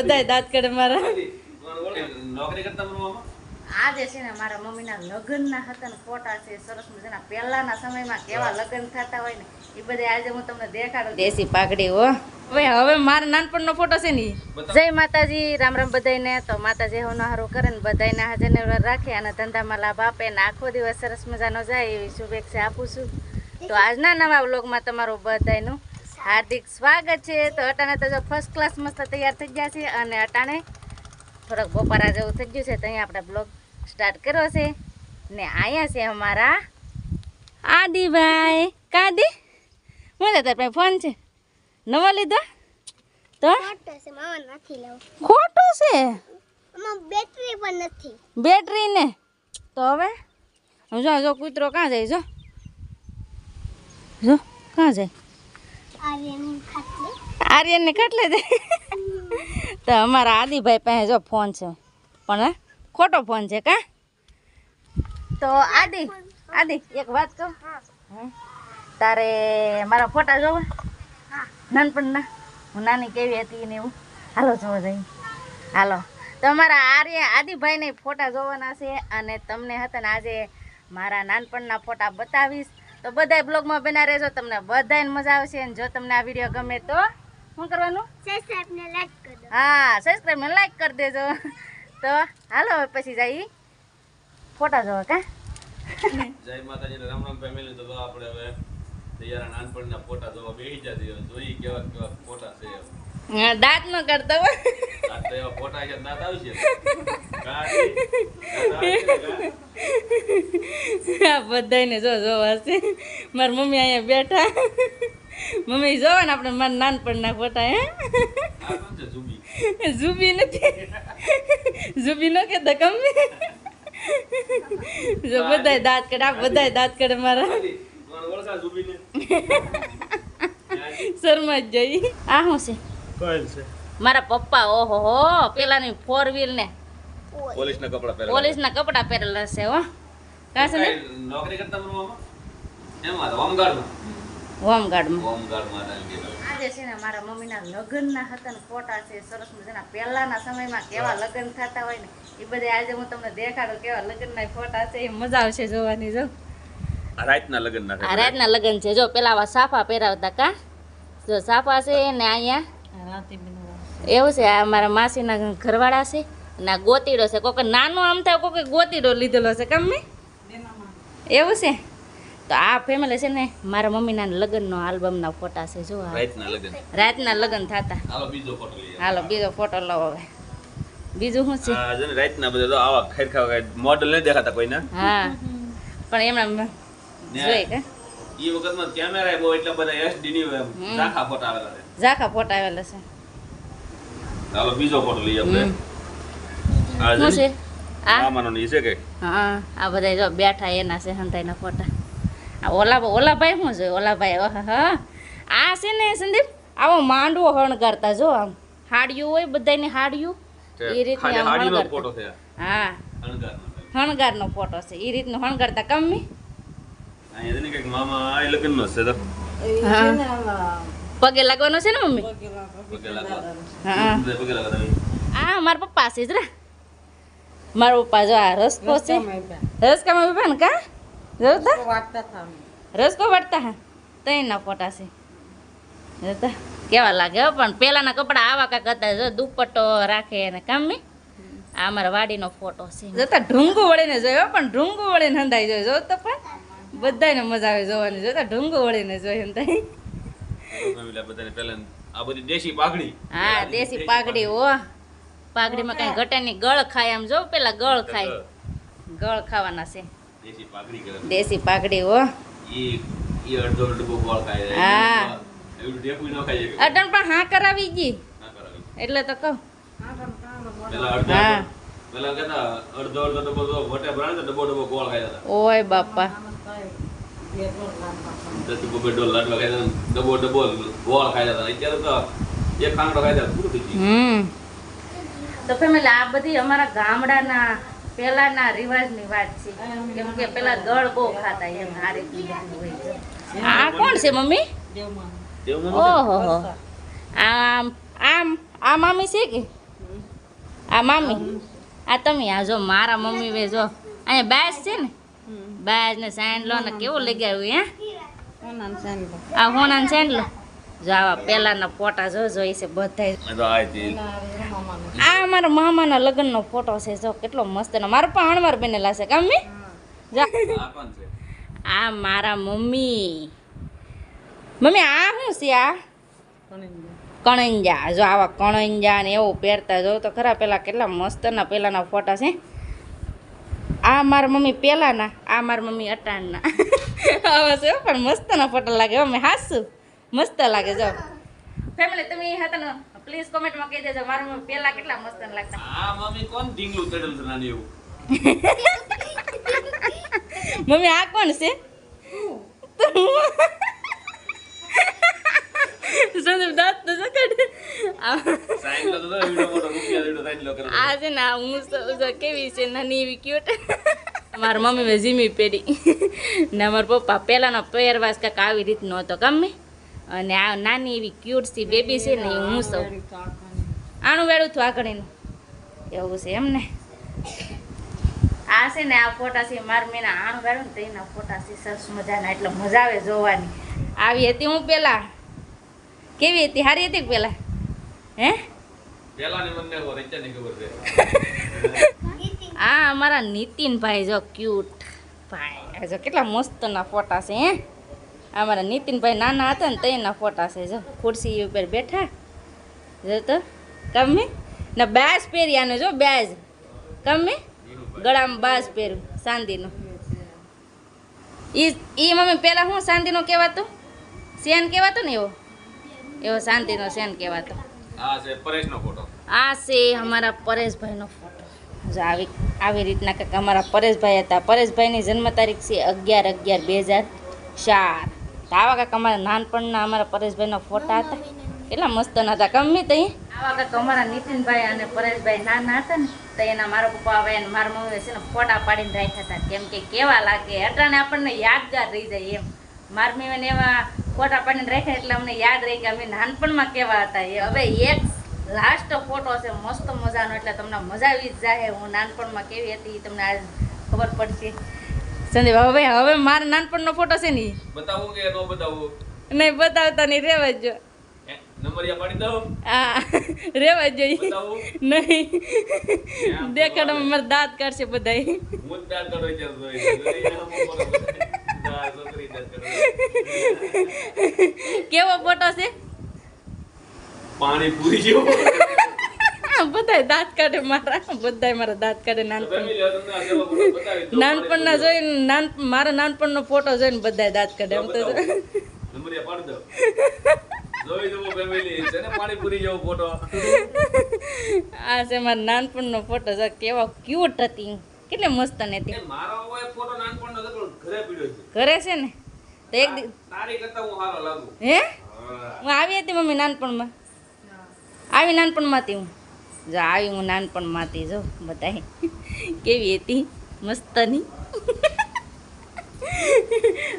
બધાય દાંત કાઢે મારા. નોકરી કરતા છે ને મારા મમ્મીના લગ્નના હતા ને ફોટા છે સરસ મજાના. પહેલાના સમયમાં કેવા લગ્ન થતા હોય ને એ બધે આજે હું તમને દેખાડું દેશી પાઘડી હો. હવે હવે મારા નાનપણનો ફોટો છે ને જય માતાજી રામ રામ બધાને તો માતાજી હોનો હારું કરે ને બધાને હાજરને રાખે અને ધંધામાં લાભ આપે ને આખો દિવસ સરસ મજાનો જાય એવી શુભેચ્છા આપું છું. તો આજના નવા વ્લોગમાં તમારું બધાયનું હાર્દિક સ્વાગત છે. તો અટાણે તો જો ફર્સ્ટ ક્લાસ મસ્ત તૈયાર થઈ ગયા છે અને અટાણે થોડોક બપોરા જેવું થઈ ગયું છે તો અહીંયા આપણે બ્લોગ સ્ટાર્ટ કર્યો છે. ને અહીંયા છે અમારા આદિભાઈ. કાદી હું તાર પાસે ફોન છે? નવો લીધો? તો? ખોટો છે બેટરી પણ નથી. બેટરી ને? તો હવે? જો જો કૂતરો ક્યાં જાય? જો. જો ક્યાં જાય? આર્યન ખાટલી. આર્યનને કેટલે દે? તો અમારા આદિભાઈ પાસે જો ફોન છે. પણ ખોટો ફોન છે કા? તો આદિ આદિ એક વાત કહું? તારે મારા ફોટા જોવા? નાનપણના? હું નાની કેવી હતી ને એવું? હાલો જોવા જઈ હાલો. તો અમારા આર્ય આદિભાઈને ફોટા જોવાના છે અને તમને હતા ને આજે મારા નાનપણના ફોટા બતાવીશ. તો બધાય બ્લોગમાં બના રહેજો તમને બધાને મજા આવશે અને જો તમને આ વીડિયો ગમે તો શું કરવાનું? સબસ્ક્રાઇબ ને લાઈક કરી દો. હા સબસ્ક્રાઇબ ને લાઈક કરી દેજો. તો હાલો હવે પછી જઈ ફોટા જોવા કા? જય માતાજી રામ રામ ફેમિલી તો આપણે હવે તૈયાર નાનપણના ફોટા જોવા બેસી જતી જોઈ કેવા કેવા ફોટા છે. હા, દાંત ન કરતો દાંત તો એવા ફોટા છે દાંત આવશે આ બધાને જો જોવા છે. મારી મમ્મી અહીંયા બેઠા. મમ્મી જોવે ને આપણે મારા નાનપણના ફોટા હે? ઝૂબી નથી. ઝૂબી નો કહેતા દકમ્મી જો બધાય દાંત કાઢે આ બધાય દાંત કાઢે મારા? શર્મા જ જઈ આ શું છે? મારા પપ્પા ઓહો હો પેલાની ફોર વ્હીલ ને પોલીસના કપડાં પહેરેલા. પોલીસના કપડા પહેરેલા છે હો કાં છે ને નોકરી કરતા બનવામાં? એમાં હોમગાર્ડમાં. હોમગાર્ડમાં હોમગાર્ડમાં. આજે છે ને મારા મમ્મીના લગ્નના હતા ને ફોટા છે સરસ મજાના પહેલાના સમયમાં કેવા લગ્ન થતા હોય ને એ બધે આજે હું તમને દેખાડું કેવા લગ્નના ફોટા છે એ મજા આવશે જોવાની જો આ રાતના લગ્નના છે. આ રાતના લગ્ન છે જો પેલા સાફા પહેરાવતા કા જો સાફા છે ને અહીંયા એવું છે આ મારા માસીના ઘરવાળા છે આ ગોતીડો છે. કોકે નાનો આમ થાય કોકે ગોતીડો લીધેલો છે. કમ એવું છે? તો આ ફેમિલી છે ને મારા મમ્મીના લગ્નનો આલ્બમના ફોટા છે જો રાતના લગ્ન. થતા. હાલો બીજો ફોટો લો હવે. બીજું શું છે? ને રાતના બધા આવા ખેરખા મોડલ નહીં દેખાતા કોઈને. હા. પણ એમના ને જોઈ કે? ઈ વખતમાં કેમેરા બહુ એટલા બધા એસડી ની. ઝાંખા ફોટા આવેલા છે. ઝાખા ફોટા આવેલા છે. હાલો બીજો ફોટો લઈએ આપણે શું છે આ? મામાનો ની છે કે? હા. આ બધા જો બેઠા એના છે હંતાઈના ફોટા. આ ઓલા ઓલાભાઈ શું છે? ઓલાભાઈ ઓહ હા આ છે ને સંદીપ આવો માંડવો હણગારતા જો આમ. હાડિયું હોય બધાની હાડિયું. એ રીતની આમ હણગારતા હા. હણગારનો ફોટો છે. એ રીતનો હણગારતા હા. પગે લાગવાનો છે ને મમ્મી? હા. મારા પપ્પા છે જ રે. મારા પપ્પા જો આ રસકો છે. રસકામાં પપ્પા ને કા? જોતા રસકો વાટતા હા? તઈના ફોટા છે. જોતા કેવા લાગે હો પણ પેલાના કપડા આવા કાંક હતા જો દુપટ્ટો રાખે ને કામી આ અમારા વાડીનો ફોટો છે. જોતા ઢૂંગું વળીને જોયો પણ ઢૂંગું વળીને હંધાઈ જોયો. જોતો પણ? બધાને મજા આવે જોવાની. જોતા ઢૂંગું વળીને જોઈ હંધાઈ બધાને પહેલા આ બધી દેશી પાઘડી. હા દેશી પાઘડી હો. પાઘડીમાં કઈ ઘટે નહીં. ગળ ખાય આમ જો પેલા ગળ ખાય. ગળ ખાવાના છે. દેશી પાઘડી હો. ઈ ઈ ડબ્બો ગોળ ખાય. છે. હા. અટણ પણ હા કરાવી ગઈ એટલે તો કહું. અડધો હા. પેલા કહેતા અડધો અડધો ડબ્બો તો વટે ભરાય ને ડબ્બો ડબ્બો ગોળ ખાઈ જતા. ઓય બાપા. દસ ડબ્બો ડોલ લાડવા ખાઈ જતા ડબ્બો ડબ્બો ગોળ ખાઈ જતા. અત્યારે તો એક ખાંડો ખાઈ જતા. પૂરું થઈ ગયું. હમ. તો ફેમિલી આ બધી અમારા ગામડાના પેલાના રિવાજની વાત છે. કેમ કે પેલા ગળ બહુ ખાતા એમ આ બધું છે. આ કોણ છે મમ્મી? ઓહો હો. આમ આમ આ મામી છે કે? આ મામી? આ તમે આ જો મારા મમ્મી વે જો. અહીંયા બાસ છે ને? બાસ ને સાંડલો ને કેવું લગાવ્યું હે? આ હોના સાંડલો જો આવા પેલાના ફોટા જો જોઈ છે તો આ મારા મામાના લગ્નનો ફોટો છે. જો કેટલો મસ્ત નો મારા પણ હણવાર બનેલા છે, કામ આ મારા મમ્મી. મમ્મી, આ શું છે આ? કણંજા જો આવા કણંજા ને એવું પહેરતા જો તો ખરા પેલા કેટલા મસ્તના પેલાના ફોટા છે. આ મારા મમ્મી પેલાના, આ મારા મમ્મી અટાણના. આવા છે પણ મસ્તના ફોટા લાગે અમે હાસું. મસ્ત લાગે જો. ફેમિલી તમે હતા પ્લીઝ કોમેન્ટમાં કહી દેજો મારા મમ્મી પેલા કેટલા મસ્ત લાગતા. આ મમ્મી કોણ ઢીંગલું ચડેલ નાની એવું? મમ્મી આ કોણ છે? સંદીપ દાંત તો આ છે ને હું કેવી છે નાની એવી ક્યુટ મારા મમ્મી મેં જીમી પેઢી ને મારા પપ્પા પહેલાંનો પહેરવાસ કાંક આવી રીતનો હતો ગમે અને આ નાની એવી ક્યુટ સી બેબી છે ને એ હું સૌ. આણું વેળું થયું આગળનું. એવું છે એમ ને આ છે ને આ ફોટા છે મારા મેં આણું વેળું ને તો એના ફોટા છે. સરસ મજાના એટલે મજા આવે જોવાની. આવી હતી હું પેલા. કેવી હતી? સારી હતી પહેલાં પેલા? હે? હા આ અમારા નીતિનભાઈ જો ક્યુટ ભાઈ. જો કેટલા મસ્તના ફોટા છે હે? અમારા નીતિનભાઈ નાના હતા ને તેના ફોટા છે જો. ખુરશી ઉપર બેઠા. જો તો કમી ને બાસ પહેર્યાનો જો બાજ. કમી ગળામાં બાસ પહેર્યું ચાંદીનું ઈ ઈ મમ્મી પહેલાં હું ચાંદીનો કહેવાતો? સેન કહેવાતો ને એવો? એવો શાંતિનો સેન કહેવાતો. આ છે પરેશનો ફોટો. આ છે અમારા પરેશભાઈનો ફોટો. જો આવી આવી રીતના કંઈક અમારા પરેશભાઈ હતા. પરેશભાઈની જન્મ તારીખ છે અગિયાર અગિયાર બે હજાર ચાર. આવા કાક અમારા નાનપણના અમારા પરેશભાઈના ફોટા હતા. કેટલા મસ્ત હતા ગમે તે આવા કાંઈક અમારા નીતિનભાઈ અને પરેશભાઈ નાના હતા ને, તો એના મારા પપ્પા આવે અને મારા મમ્મી છે ને ફોટા પાડીને રાખ્યા હતા. કેમ કે કેવા લાગે, અટાણે આપણને યાદગાર રહી જાય એમ. મારા મમ્મીને એવા ફોટા પાડીને રાખ્યા એટલે અમને યાદ રહી ગયા અમે નાનપણમાં કેવા હતા. એ હવે એક લાસ્ટ ફોટો છે, મસ્ત મજાનો, એટલે તમને મજા આવી જ જાય. હું નાનપણમાં કેવી હતી એ તમને આજ ખબર પડશે. સંદીપ હવે હવે મારા નાનપણનો ફોટો છે ને બતાવું કે ન બતાવું? નહીં બતાવતા નહીં રેવા જ? નંબરિયા પાડી દઉં? આ રેવા જોઈએ નહીં. દેખાડમાં મારા દાંત કાઢશે બધાય. હું દાંત કાઢો. કેવો ફોટો છે? પાણી પૂરી જેવું. બધાય દાંત કાઢે મારા બધાય મારા દાંત કાઢે નાનપણ. નાનપણના જોઈને નાન મારા નાનપણનો ફોટો જોઈને બધાય દાંત કાઢે એમ તો. છે આ છે મારા નાનપણનો ફોટો જો કેવો ક્યુટ હતી. કેટલી મસ્ત ને હતી. ઘરે પીડ્યો છે. ને? તો એક હે હું? આવી હતી મમ્મી નાનપણમાં? આવી નાનપણમાંથી હું. જો આવી હું નાનપણમાંથી જો બધાય. કેવી હતી? મસ્તની.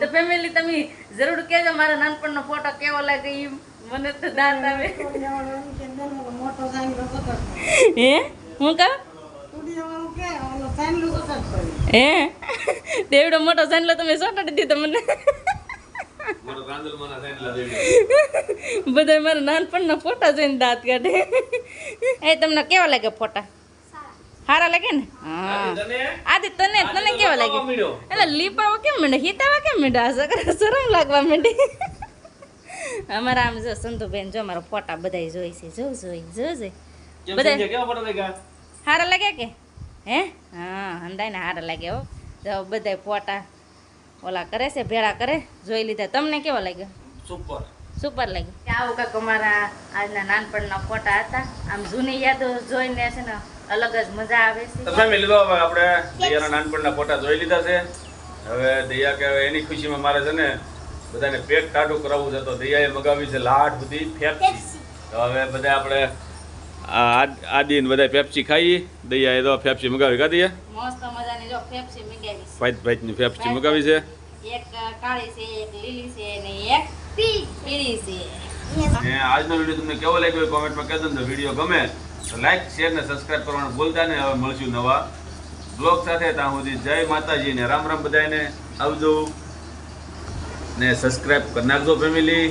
તો ફેમિલી તમે જરૂર કહેજો મારા નાનપણનો ફોટો કેવો લાગે એ મને તો દાંત આવે. હે? હું કહું? હે? દેવડો મોટો સાંડલો તમે સોટાડી દીધો મને. મારો મને સાઈડલા દેડો. બધા મારા નાનપણના ફોટા જોઈને દાંત કાઢે. એ તમને કેવા લાગે ફોટા? સારા લાગે ને? હા. આદિ તને? તને કેવા લાગે એટલે લીપાવા કેમ માંડે હિતાવા કેમ માંડે? આ સકરા શરમ લાગવા માંડી. અમારા આમ જો સંતુબેન જો મારા ફોટા બધાય જોઈ છે જો જોઈ જો જોઈ. બધા-? સારા લાગે કે? હે? હા હંદાઈને સારા લાગે હો. જો બધાય ફોટા ઓલા કરે છે ભેળા કરે જોઈ લીધા. તમને કેવા લાગ્યા? સુપર સુપર લાગી આવું કાંક અમારા આજના નાનપણના ફોટા હતા. આમ જૂની યાદો જોઈને છે ને અલગ જ મજા આવે છે. તમે લીધો હવે આપણે દૈયાના નાનપણના ફોટા જોઈ લીધા છે. હવે દૈયા કે હવે એની ખુશીમાં મારે છે ને બધાને પેટ ટાઢું કરાવવું છે. તો દૈયાએ મગાવી છે લાટ બધી ફેપસી તો હવે બધા આપણે આ આદ- ને બધા પેપ્સી ખાઈએ એ તો પેપ્સી મગાવી. કા દૈયા? મસ્ત મજાની જો પેપ્સી મંગાવી ભાઈ ની પેપ્સી મગાવી છે છે. એક કાળી છે એક લીલી છે અને એક પીળી છે આજનો વીડિયો તમને કેવો લાગ્યો કોમેન્ટમાં કહેજો ને વીડિયો ગમે તો લાઈક શેર ને સબસ્ક્રાઇબ કરવાનું ભૂલતા ને હવે મળશું નવા બ્લોગ સાથે. ત્યાં સુધી જય માતાજી ને રામ રામ બધાને આવજો ને સબસ્ક્રાઇબ કરી નાખજો ફેમિલી